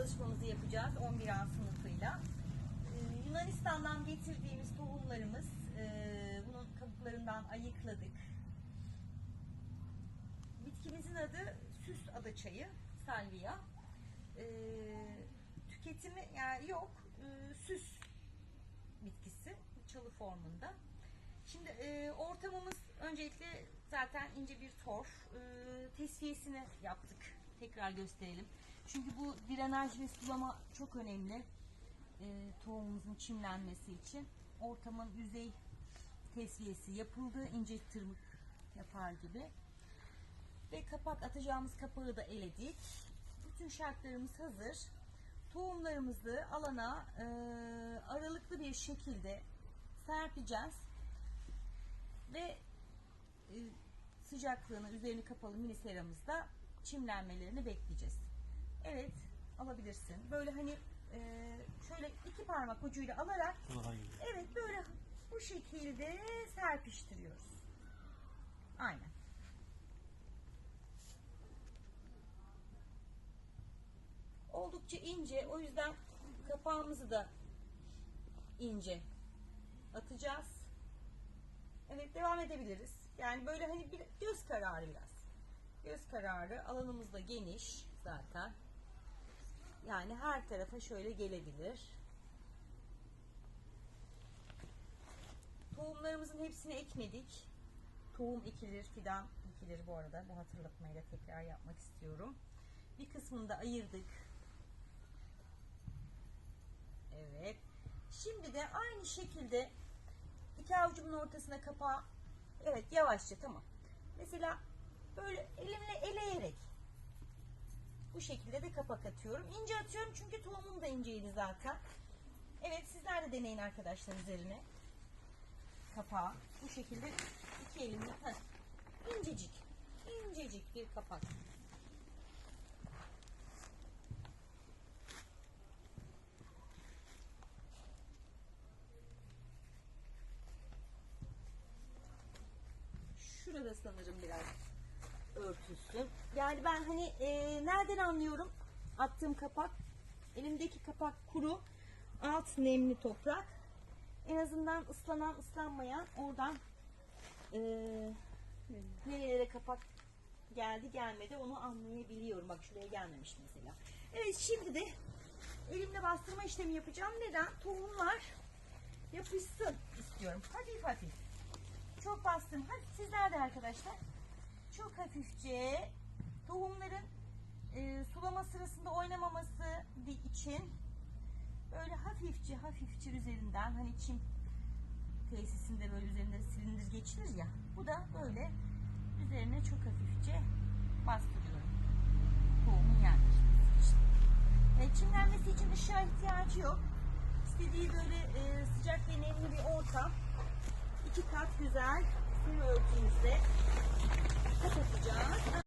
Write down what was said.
çalışmamızı yapacağız 11A sınıfıyla. Ee, Yunanistan'dan getirdiğimiz tohumlarımız, e, bunun kabuklarından ayıkladık. Bitkimizin adı süs adaçayı, salvia. Ee, tüketimi yani yok, e, süs bitkisi, çalı formunda. Şimdi e, ortamımız öncelikle zaten ince bir torf. E, tesviyesini yaptık. Tekrar gösterelim. Çünkü bu drenaj ve sulama çok önemli. E, tohumumuzun çimlenmesi için. Ortamın yüzey tesviyesi yapıldı. ince tırmık yapar gibi. Ve kapak atacağımız kapağı da eledik. Bütün şartlarımız hazır. Tohumlarımızı alana e, aralıklı bir şekilde serpeceğiz ve e, sıcaklığını üzerini kapalı mini seramızda çimlenmelerini bekleyeceğiz. Evet alabilirsin. Böyle hani e, şöyle iki parmak ucuyla alarak iyi. evet böyle bu şekilde serpiştiriyoruz. Aynen. Oldukça ince o yüzden kapağımızı da ince atacağız. Evet devam edebiliriz. Yani böyle hani bir göz kararı biraz. Göz kararı alanımız da geniş zaten. Yani her tarafa şöyle gelebilir. Tohumlarımızın hepsini ekmedik. Tohum ekilir, fidan ekilir bu arada. Bu hatırlatmayı da tekrar yapmak istiyorum. Bir kısmını da ayırdık. Evet. Şimdi de aynı şekilde iki avucumun ortasına kapağı evet yavaşça tamam. Mesela böyle elimle eleyerek bu şekilde de kapak atıyorum. İnce atıyorum çünkü tohumum da inceydi zaten. Evet sizler de deneyin arkadaşlar üzerine. Kapağı bu şekilde iki elimle heh, incecik incecik bir kapak. Şurada sanırım biraz örtülsün. Yani ben hani e, nereden anlıyorum attığım kapak? Elimdeki kapak kuru, alt nemli toprak. En azından ıslanan ıslanmayan oradan e, nerelere kapak geldi gelmedi onu anlayabiliyorum. Bak şuraya gelmemiş mesela. Evet şimdi de elimle bastırma işlemi yapacağım. Neden? Tohumlar yapışsın istiyorum. Hafif hafif. Çok bastım. Hadi sizler de arkadaşlar. Çok hafifçe tohumların e, sulama sırasında oynamaması için böyle hafifçe hafifçe üzerinden hani çim tesisinde böyle üzerinde silindir geçilir ya. Bu da böyle üzerine çok hafifçe bastırıyorum. Tohumun yerleşmesi için. E, çimlenmesi için ışığa ihtiyacı yok. İstediği böyle e, sıcak ve nemli bir ortam. İki kat güzel sim örtümüzle kapatacağız.